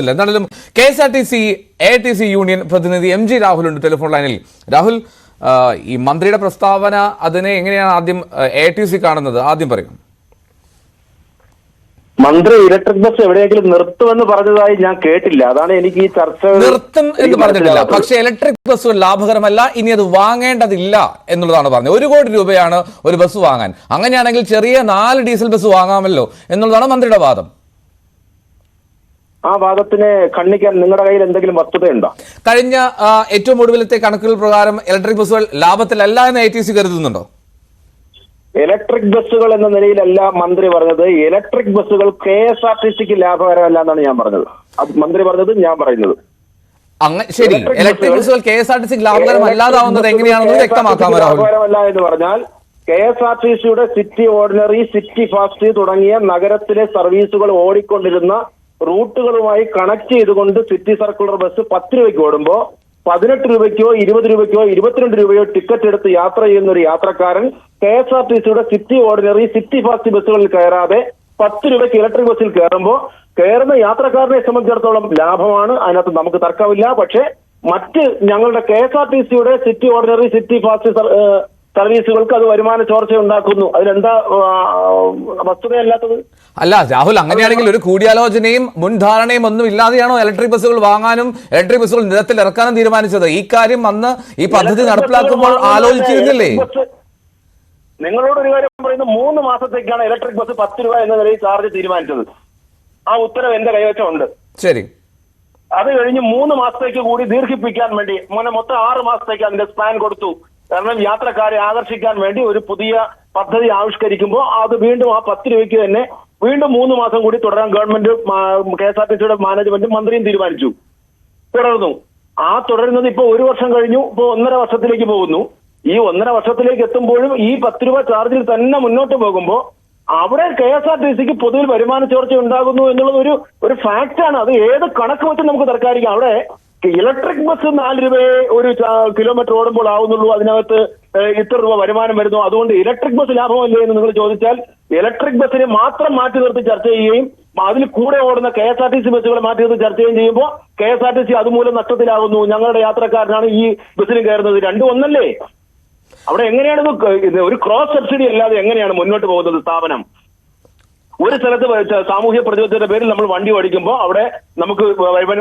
ഇല്ല. എന്താണെങ്കിലും K S R T C A T C union പ്രതിനിധി എം ജി രാഹുൽ ഉണ്ട് ടെലിഫോൺ ലൈനിൽ. രാഹുൽ ഈ മന്ത്രിയുടെ പ്രസ്താവന അതിനെ എങ്ങനെയാണ് ആദ്യം എ ടി സി കാണുന്നത്? ആദ്യം പറയും. മന്ത്രി ഇലക്ട്രിക് ബസ് എവിടെയെങ്കിലും നിർത്തുമെന്ന് പറഞ്ഞതായി ഞാൻ കേട്ടില്ല. അതാണ് എനിക്ക് ഈ ചർച്ച നിർത്തും എന്ന് പറഞ്ഞിട്ടില്ല. പക്ഷേ ഇലക്ട്രിക് ബസ് ലാഭകരമല്ല ഇനി അത് വാങ്ങേണ്ടതില്ല എന്നുള്ളതാണ് പറഞ്ഞത്. ഒരു കോടി രൂപയാണ് ഒരു ബസ് വാങ്ങാൻ. അങ്ങനെയാണെങ്കിൽ ചെറിയ നാല് ഡീസൽ ബസ് വാങ്ങാമല്ലോ എന്നുള്ളതാണ് മന്ത്രിയുടെ വാദം. ആ വാദത്തിനെ ഖണ്ഡിക്കാൻ നിങ്ങളുടെ കയ്യിൽ എന്തെങ്കിലും വസ്തുതയുണ്ടോ? കഴിഞ്ഞ ഏറ്റവും ഒടുവിലത്തെ കണക്കുകൾ പ്രകാരം ഇലക്ട്രിക് ബസ്സുകൾ ലാഭത്തിലല്ല എന്ന് ഐ ടി സി കരുതുന്നുണ്ടോ? ഇലക്ട്രിക് ബസ്സുകൾ എന്ന നിലയിലല്ല മന്ത്രി പറഞ്ഞത്. ഇലക്ട്രിക് ബസ്സുകൾ കെ എസ് ആർ ടി സിക്ക് ലാഭകരമല്ല എന്നാണ് ഞാൻ പറഞ്ഞത്. അത് മന്ത്രി പറഞ്ഞത് ഞാൻ പറയുന്നത്. അങ്ങ ശരി. ഇലക്ട്രിക് ബസ്സുകൾ- ബസ്സുകൾ കെ എസ് ആർ ടി സിക്ക് ലാഭകരമല്ലാതാവുന്നത് എങ്ങനെയാണെന്ന് വ്യക്തമാക്കാമോ ലാഭകരമല്ല എന്ന് പറഞ്ഞാൽ കെ എസ് ആർ ടി സിയുടെ സിറ്റി ഓർഡിനറി സിറ്റി ഫാസ്റ്റ് തുടങ്ങിയ നഗരത്തിലെ സർവീസുകൾ ഓടിക്കൊണ്ടിരുന്ന റൂട്ടുകളുമായി കണക്ട് ചെയ്തുകൊണ്ട് സിറ്റി സർക്കുലർ ബസ് പത്ത് രൂപയ്ക്ക് ഓടുമ്പോ പതിനെട്ട് രൂപയ്ക്കോ ഇരുപത് രൂപയ്ക്കോ ഇരുപത്തിരണ്ട് രൂപയോ ടിക്കറ്റ് എടുത്ത് യാത്ര ചെയ്യുന്ന ഒരു യാത്രക്കാരൻ കെ എസ് ആർ ടി സിയുടെ സിറ്റി ഓർഡിനറി സിറ്റി ഫാസ്റ്റ് ബസ്സുകളിൽ കയറാതെ പത്ത് രൂപയ്ക്ക് ഇലക്ട്രിക് ബസ്സിൽ കയറുമ്പോൾ കയറുന്ന യാത്രക്കാരനെ സംബന്ധിച്ചിടത്തോളം ലാഭമാണ്. അതിനകത്ത് നമുക്ക് തർക്കമില്ല. പക്ഷേ മറ്റ് ഞങ്ങളുടെ കെ എസ് ആർ ടി സിയുടെ സിറ്റി ഓർഡിനറി സിറ്റി ഫാസ്റ്റ് സർവീസുകൾക്ക് അത് വരുമാന ചോർച്ച ഉണ്ടാക്കുന്നു. അതിലെന്താ വസ്തുതയല്ലാത്തത്? അല്ല രാഹുൽ അങ്ങനെയാണെങ്കിൽ ഒരു കൂടിയാലോചനയും മുൻധാരണയും ഒന്നും ഇല്ലാതെയാണോ ഇലക്ട്രിക് ബസ്സുകൾ വാങ്ങാനും ഇലക്ട്രിക് ബസ്സുകൾ നിരത്തിൽ ഇറക്കാനും തീരുമാനിച്ചത്? ഈ കാര്യം അന്ന് ഈ പദ്ധതി നടപ്പിലാക്കുമ്പോൾ ആലോചിച്ചിരുന്നില്ലേ? നിങ്ങളോട് ഒരു കാര്യം പറയുന്നത് മൂന്ന് മാസത്തേക്കാണ് ഇലക്ട്രിക് ബസ് പത്ത് രൂപ എന്ന നിലയിൽ ചാർജ് തീരുമാനിച്ചത്. ആ ഉത്തരവ് എന്റെ കൈവശമുണ്ട്. ശരി. അത് കഴിഞ്ഞ് മൂന്ന് മാസത്തേക്ക് കൂടി ദീർഘിപ്പിക്കാൻ വേണ്ടി മോനെ മൊത്തം ആറ് മാസത്തേക്ക് അതിന്റെ സ്പാൻ കൊടുത്തു. കാരണം യാത്രക്കാരെ ആകർഷിക്കാൻ വേണ്ടി ഒരു പുതിയ പദ്ധതി ആവിഷ്കരിക്കുമ്പോൾ അത് വീണ്ടും ആ പത്ത് രൂപയ്ക്ക് തന്നെ വീണ്ടും മൂന്ന് മാസം കൂടി തുടരാൻ government K S R T സിയുടെ മാനേജ്മെന്റും മന്ത്രിയും തീരുമാനിച്ചു. തുടർന്നു. ആ തുടരുന്നത് ഇപ്പൊ ഒരു വർഷം കഴിഞ്ഞു ഇപ്പൊ ഒന്നര വർഷത്തിലേക്ക് പോകുന്നു. ഈ ഒന്നര വർഷത്തിലേക്ക് എത്തുമ്പോഴും ഈ പത്ത് രൂപ ചാർജിൽ തന്നെ മുന്നോട്ട് പോകുമ്പോൾ അവിടെ കെ എസ് ആർ ടി സിക്ക് പൊതുവിൽ വരുമാന ചോർച്ച ഉണ്ടാകുന്നു എന്നുള്ളത് ഒരു ഒരു ഫാക്റ്റാണ് അത് ഏത് കണക്ക് വെച്ച് നമുക്ക് തർക്കാരിക്കാം അവിടെ ഇലക്ട്രിക് ബസ് നാല് രൂപയെ ഒരു കിലോമീറ്റർ ഓടുമ്പോൾ ആവുന്നുള്ളൂ. അതിനകത്ത് ഇത്ര രൂപ വരുമാനം വരുന്നു. അതുകൊണ്ട് ഇലക്ട്രിക് ബസ് ലാഭമല്ലേ എന്ന് നിങ്ങൾ ചോദിച്ചാൽ ഇലക്ട്രിക് ബസ്സിനെ മാത്രം മാറ്റി നിർത്തി ചർച്ച ചെയ്യുകയും അതിൽ കൂടെ ഓടുന്ന K S R T C ബസ്സുകളെ മാറ്റി നിർത്തി ചർച്ച ചെയ്യുകയും ചെയ്യുമ്പോൾ K S R T C അതുമൂലം നഷ്ടത്തിലാകുന്നു ഞങ്ങളുടെ യാത്രക്കാരനാണ് ഈ ബസ്സിന് കയറുന്നത്. രണ്ടും ഒന്നല്ലേ? അവിടെ എങ്ങനെയാണ് ഒരു ക്രോസ് സബ്സിഡി അല്ലാതെ എങ്ങനെയാണ് മുന്നോട്ട് പോകുന്നത് സ്ഥാപനം? ഒരു സ്ഥലത്ത് സാമൂഹ്യ പ്രതിബദ്ധതയുടെ പേരിൽ നമ്മൾ വണ്ടി ഓടിക്കുമ്പോൾ അവിടെ നമുക്ക്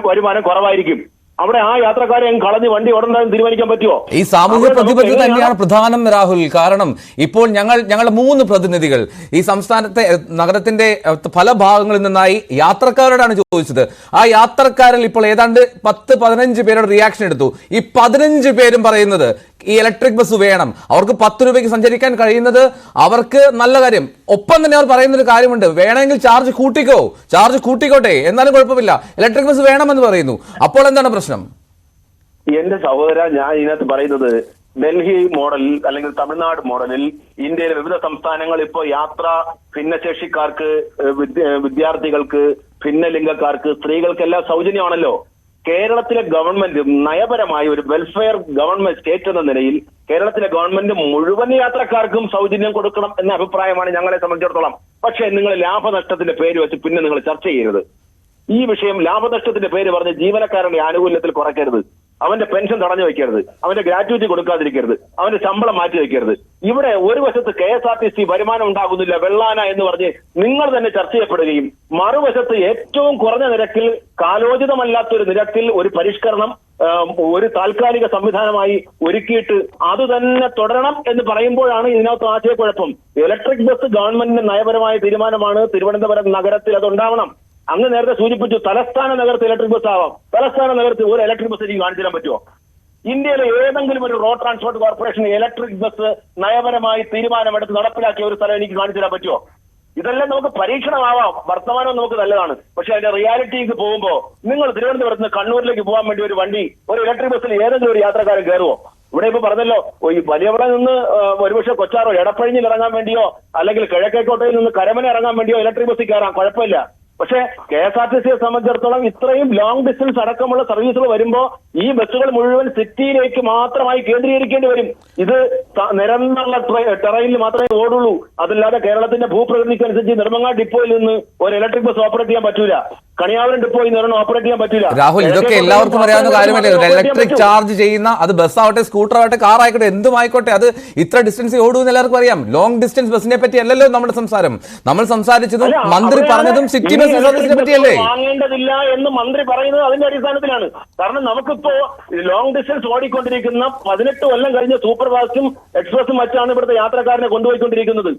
വരുമാനം കുറവായിരിക്കും. അവിടെ ആ യാത്രക്കാരെ കളഞ്ഞ് വണ്ടി ഓടണ്ടെന്ന് തീരുമാനിക്കാൻ പറ്റുമോ ഈ സാമൂഹ്യ പ്രതിബദ്ധത തന്നെയാണ് പ്രധാനം രാഹുൽ. കാരണം ഇപ്പോൾ ഞങ്ങൾ ഞങ്ങളുടെ മൂന്ന് പ്രതിനിധികൾ ഈ സംസ്ഥാനത്തെ നഗരത്തിന്റെ പല ഭാഗങ്ങളിൽ നിന്നായി യാത്രക്കാരോടാണ് ചോദിച്ചത്. ആ യാത്രക്കാരിൽ ഇപ്പോൾ ഏതാണ്ട് പത്ത് പതിനഞ്ച് പേരുടെ റിയാക്ഷൻ എടുത്തു. ഈ പതിനഞ്ച് പേരും പറയുന്നത് ഈ ഇലക്ട്രിക് ബസ് വേണം. അവർക്ക് പത്ത് രൂപയ്ക്ക് സഞ്ചരിക്കാൻ കഴിയുന്നത് അവർക്ക് നല്ല കാര്യം. ഒപ്പം തന്നെ അവർ പറയുന്ന ഒരു കാര്യമുണ്ട്. വേണമെങ്കിൽ ചാർജ് കൂട്ടിക്കോ. ചാർജ് കൂട്ടിക്കോട്ടെ. എന്നാലും കുഴപ്പമില്ല. ഇലക്ട്രിക് ബസ് വേണമെന്ന് പറയുന്നു. അപ്പോൾ എന്താണ് പ്രശ്നം? എന്റെ സഹോദര ഞാൻ ഇതിനകത്ത് പറയുന്നത് ഡൽഹി മോഡലിൽ അല്ലെങ്കിൽ തമിഴ്നാട് മോഡലിൽ ഇന്ത്യയിലെ വിവിധ സംസ്ഥാനങ്ങൾ ഇപ്പോൾ യാത്ര ഭിന്നശേഷിക്കാർക്ക് വിദ്യാർത്ഥികൾക്ക് ഭിന്നലിംഗക്കാർക്ക് സ്ത്രീകൾക്കെല്ലാം സൗജന്യമാണല്ലോ. കേരളത്തിലെ ഗവൺമെന്റ് നയപരമായി ഒരു വെൽഫെയർ ഗവൺമെന്റ് സ്റ്റേറ്റ് എന്ന നിലയിൽ കേരളത്തിലെ ഗവൺമെന്റ് മുഴുവൻ യാത്രക്കാർക്കും സൗജന്യം കൊടുക്കണം എന്ന അഭിപ്രായമാണ് ഞങ്ങളെ സംബന്ധിച്ചിടത്തോളം. പക്ഷേ നിങ്ങൾ ലാഭനഷ്ടത്തിന്റെ പേര് വെച്ച് പിന്നെ നിങ്ങൾ ചർച്ച ചെയ്യരുത്. ഈ വിഷയം ലാഭനഷ്ടത്തിന്റെ പേര് പറഞ്ഞ് ജീവനക്കാരുടെ ആനുകൂല്യത്തിൽ കുറയ്ക്കരുത്. അവന്റെ പെൻഷൻ തടഞ്ഞു വെക്കരുത്. അവന്റെ ഗ്രാറ്റുവിറ്റി കൊടുക്കാതിരിക്കരുത്. അവന്റെ ശമ്പളം മാറ്റി വെക്കരുത്. ഇവിടെ ഒരു വശത്ത് K S R T C വരുമാനം ഉണ്ടാകുന്നില്ല വെള്ളാന എന്ന് പറഞ്ഞ് നിങ്ങൾ തന്നെ ചർച്ച ചെയ്യപ്പെടുകയും മറുവശത്ത് ഏറ്റവും കുറഞ്ഞ നിരക്കിൽ കാലോചിതമല്ലാത്ത ഒരു നിരക്കിൽ ഒരു പരിഷ്കരണം ഒരു താൽക്കാലിക സംവിധാനമായി ഒരുക്കിയിട്ട് അത് തന്നെ തുടരണം എന്ന് പറയുമ്പോഴാണ് ഇതിനകത്ത് ആശയക്കുഴപ്പം. ഇലക്ട്രിക് ബസ് ഗവൺമെന്റിന്റെ നയപരമായ തീരുമാനമാണ് തിരുവനന്തപുരം നഗരത്തിൽ അത് ഉണ്ടാവണം. അങ്ങ് നേരത്തെ സൂചിപ്പിച്ചു തലസ്ഥാന നഗരത്തിൽ ഇലക്ട്രിക് ബസ് ആവാം. തലസ്ഥാന നഗരത്തിൽ ഒരു ഇലക്ട്രിക് ബസ് എനിക്ക് കാണിച്ചു തരാൻ പറ്റുമോ? ഇന്ത്യയിലെ ഏതെങ്കിലും ഒരു road transport corporation electric bus നയപരമായി തീരുമാനമെടുത്ത് നടപ്പിലാക്കിയ ഒരു സ്ഥലം എനിക്ക് കാണിച്ചു തരാൻ പറ്റുമോ? ഇതെല്ലാം നമുക്ക് പരീക്ഷണമാവാം. വർത്തമാനം നമുക്ക് നല്ലതാണ്. പക്ഷെ അതിന്റെ റിയാലിറ്റിക്ക് പോകുമ്പോൾ നിങ്ങൾ തിരുവനന്തപുരത്ത് നിന്ന് കണ്ണൂരിലേക്ക് പോകാൻ വേണ്ടി ഒരു വണ്ടി ഒരു ഇലക്ട്രിക് ബസ്സിൽ ഏതെങ്കിലും ഒരു യാത്രക്കാരൻ കയറുമോ ഇവിടെ ഇപ്പൊ പറഞ്ഞല്ലോ ഈ വലിയവിടെ നിന്ന് ഒരുപക്ഷെ കൊച്ചാറോ എടപ്പഴിഞ്ഞിൽ ഇറങ്ങാൻ വേണ്ടിയോ അല്ലെങ്കിൽ കിഴക്കേക്കോട്ടയിൽ നിന്ന് കരമന ഇറങ്ങാൻ വേണ്ടിയോ ഇലക്ട്രിക് ബസ്സിൽ കയറാം. കുഴപ്പമില്ല. പക്ഷേ കെ എസ് ആർ ടി സിയെ സംബന്ധിച്ചിടത്തോളം ഇത്രയും ലോങ് ഡിസ്റ്റൻസ് അടക്കമുള്ള സർവീസുകൾ വരുമ്പോ ഈ ബസ്സുകൾ മുഴുവൻ സിറ്റിയിലേക്ക് മാത്രമായി കേന്ദ്രീകരിക്കേണ്ടി വരും. ഇത് നിരന്തരമുള്ള ടെറൈനിൽ മാത്രമേ ഓടുള്ളൂ. അതല്ലാതെ കേരളത്തിന്റെ ഭൂപ്രകൃതിക്ക് അനുസരിച്ച് നെടുമങ്ങാട് ഡിപ്പോയിൽ നിന്ന് ഒരു ഇലക്ട്രിക് ബസ് ഓപ്പറേറ്റ് ചെയ്യാൻ പറ്റൂല. കണിയാവരം ഡിപ്പോയിൽ നിന്ന് ഓപ്പറേറ്റ് ചെയ്യാൻ പറ്റൂല. രാഹുൽ ഇതൊക്കെ എല്ലാവർക്കും അറിയാവുന്ന കാര്യമല്ലേ? ഇലക്ട്രിക് ചാർജ് ചെയ്യുന്ന അത് ബസ് ആവട്ടെ സ്കൂട്ടർ ആവട്ടെ കാർ ആയിക്കോട്ടെ എന്തുമായിക്കോട്ടെ അത് ഇത്ര ഡിസ്റ്റൻസ് ഓടുമെന്ന് എല്ലാവർക്കും അറിയാം. ലോങ് ഡിസ്റ്റൻസ് ബസ്സിനെ പറ്റി അല്ലല്ലോ നമ്മുടെ സംസാരം. നമ്മൾ സംസാരിച്ചതും മന്ത്രി പറഞ്ഞതും സിറ്റി ബസ് സർവീസിനെ പറ്റിയല്ലേ? വാങ്ങേണ്ടതില്ല എന്ന് മന്ത്രി പറയുന്നത് അതിന്റെ അടിസ്ഥാനത്തിലാണ്. കാരണം നമുക്കിപ്പോ ലോങ് ഡിസ്റ്റൻസ് ഓടിക്കൊണ്ടിരിക്കുന്ന പതിനെട്ട് കൊല്ലം കഴിഞ്ഞ സൂപ്പർ ഫാസ്റ്റും എക്സ്പ്രസും മറ്റാണ് ഇവിടുത്തെ യാത്രക്കാരനെ കൊണ്ടുപോയിക്കൊണ്ടിരിക്കുന്നത്.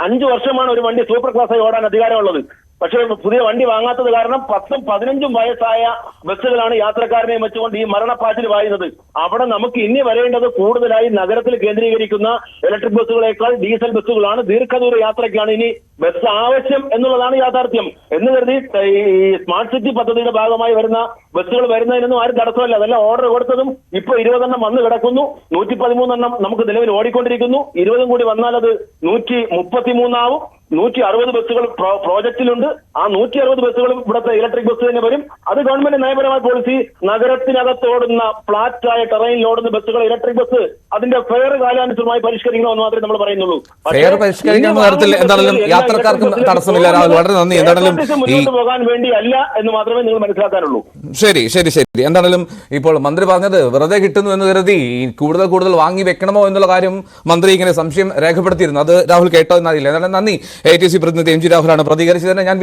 അഞ്ചു വർഷമാണ് ഒരു വണ്ടി സൂപ്പർ ക്ലാസ്സായി ഓടാൻ അധികാരമുള്ളത്. പക്ഷേ പുതിയ വണ്ടി വാങ്ങാത്തത് കാരണം പത്തും പതിനഞ്ചും വയസ്സായ ബസ്സുകളാണ് യാത്രക്കാരനെ വെച്ചുകൊണ്ട് ഈ മരണപ്പാച്ചിൽ വായുന്നത്. അവിടെ നമുക്ക് ഇനി വരേണ്ടത് കൂടുതലായി നഗരത്തിൽ കേന്ദ്രീകരിക്കുന്ന ഇലക്ട്രിക് ബസ്സുകളേക്കാൾ ഡീസൽ ബസ്സുകളാണ്. ദീർഘദൂര യാത്രയ്ക്കാണ് ഇനി ബസ് ആവശ്യം എന്നുള്ളതാണ് യാഥാർത്ഥ്യം. എന്ന് കരുതി ഈ സ്മാർട്ട് സിറ്റി പദ്ധതിയുടെ ഭാഗമായി വരുന്ന ബസ്സുകൾ വരുന്നതിനൊന്നും ആരും തടസ്സമല്ല. അതെല്ലാം ഓർഡർ കൊടുത്തതും ഇപ്പൊ ഇരുപതെണ്ണം വന്ന് കിടക്കുന്നു. നൂറ്റി പതിമൂന്നെണ്ണം നമുക്ക് നിലവിൽ ഓടിക്കൊണ്ടിരിക്കുന്നു. ഇരുപതും കൂടി വന്നാൽ അത് നൂറ്റി മുപ്പത്തിമൂന്നാവും നൂറ്റി അറുപത് ബസ്സുകൾ പ്രോജക്റ്റിലുണ്ട്. ആ നൂറ്റി അറുപത് ബസ്സുകളും ഇവിടുത്തെ ഇലക്ട്രിക് ബസ് തന്നെ വരും. അത് ഗവൺമെന്റ് നയപരമായ പോളിസി. നഗരത്തിനകത്തോടുന്ന ഫ്ലാറ്റായ ടെറൈനിൽ ഓടുന്ന ബസ്സുകൾ ഇലക്ട്രിക് ബസ് അതിന്റെ ഫെയർ കാലാനുസൃതമായി പരിഷ്കരിക്കണമെന്ന് മാത്രമേ നമ്മൾ പറയുന്നുള്ളൂ. ഫെയർ പരിഷ്കരിക്കുന്ന തരത്തിൽ എന്താണെങ്കിലും യാത്രക്കാർക്ക് തടസ്സമില്ല. വളരെ നന്ദി. എന്താണെങ്കിലും മുന്നോട്ട് പോകാൻ വേണ്ടി അല്ല എന്ന് മാത്രമേ നിങ്ങൾ മനസ്സിലാക്കാനുള്ളൂ. ശരി ശരി ശരി. എന്താണെങ്കിലും ഇപ്പോൾ മന്ത്രി പറഞ്ഞത് വെറുതെ കിട്ടുന്നു എന്ന് കരുതി കൂടുതൽ കൂടുതൽ വാങ്ങി വെക്കണമോ എന്നുള്ള കാര്യം മന്ത്രി ഇങ്ങനെ സംശയം രേഖപ്പെടുത്തിയിരുന്നു. അത് രാഹുൽ കേട്ടോ എന്നറിയില്ല എന്തായാലും നന്ദി. എ ടി സി പ്രതിനിധി എം ജി രാഹുലാണ് പ്രതികരിച്ചതിന് ഞാൻ